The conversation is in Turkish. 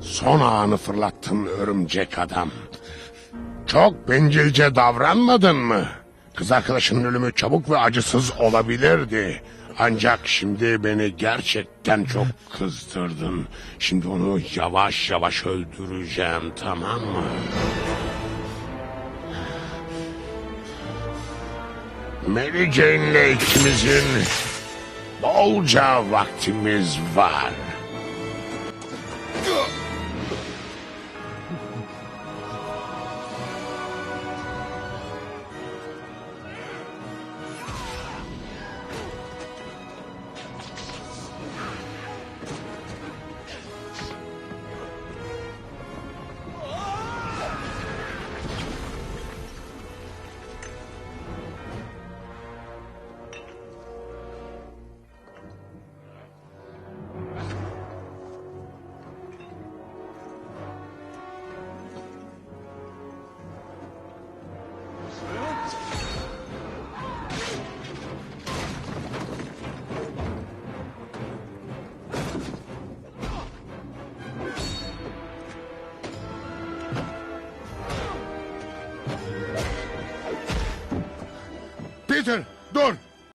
Son anı fırlattın örümcek adam. Çok bencilce davranmadın mı? Kız arkadaşının ölümü çabuk ve acısız olabilirdi. Ancak şimdi beni gerçekten çok kızdırdın. Şimdi onu yavaş yavaş öldüreceğim tamam mı? Mary Jane'le ikimizin bolca vaktimiz var. Ugh! Peter dur.